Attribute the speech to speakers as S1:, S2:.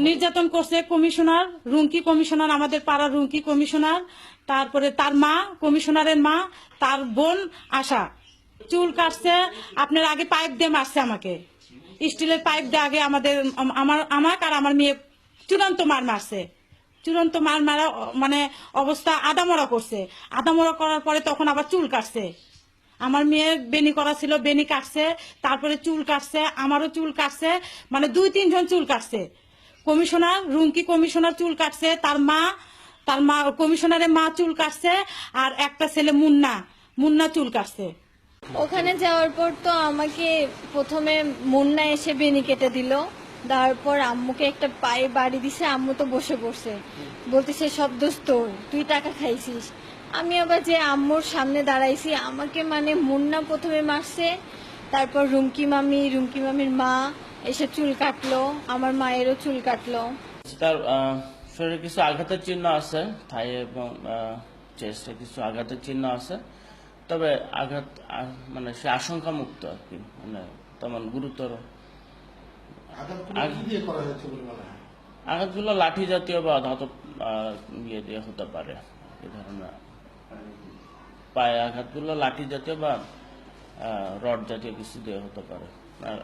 S1: নির্যাতন করছে commissioner রুঙ্কি commissioner, আমাদের পাড়ার রুঙ্কি কমিশনার, তারপরে তার মা, কমিশনারের মা, তার বোন আশা। চুল কাটছে, আপনার আগে পাইপ দিয়ে মারছে আমাকে। স্টিলের পাইপ দিয়ে আগে আমাদের আম- আমার, আমাকে আর আমার মেয়ে চূড়ান্ত মার মারছে। চূড়ান্ত মার মারা মানে অবস্থা আদামরা করছে। আদামরা করার পরে তখন আবার চুল কাটছে। আমার মেয়ের বেনি করা ছিল, বেনি কাটছে, তারপরে চুল কাটছে, আমারও চুল কাটছে মানে দুই তিনজন চুল কাটছে। কমিশনার, রুমকি কমিশনার চুল কাটছে, তার মা তার মা, কমিশনারের মা চুল কাটছে, আর একটা ছেলে মুন্না মুন্না চুল কাটছে।
S2: ওখানে যাওয়ার পর তো আমাকে প্রথমে মুন্না এসে বেনি কেটে দিল তারপর আম্মুকে একটা পায়ে বাড়ি দিছে, আম্মু তো বসে পড়ছে। বলতেছে, সব দোষ তোর, তুই টাকা খাইছিস। আমি আবার যে আম্মুর সামনে দাঁড়াইছি, আমাকে মানে মুন্না প্রথমে মারছে তারপর রুমকি মামি রুমকি মামির মা এসে চুল কাটলো আমার মায়েরও চুল কাটলো।
S3: তার শরীরে কিছু আঘাতের চিহ্ন আছে থাই এবং চেস্টে কিছু আঘাতের চিহ্ন আছে। তবে আঘাত মানে সে আশঙ্কা মুক্ত আর কি মানে তেমন গুরুতর।
S4: আঘাতগুলো
S3: আঘাত-
S4: কি দিয়ে করা হয়েছে বলে মনে হয়?
S3: আঘাতগুলো লাঠি জাতীয় বা ধাতব আহ, ইয়ে দিয়ে হতে পারে এই ধরনের। পায়ে আঘাতগুলো লাঠি জাতীয় বা রড জাতীয় কিছু দেওয়া হতে পারে। আর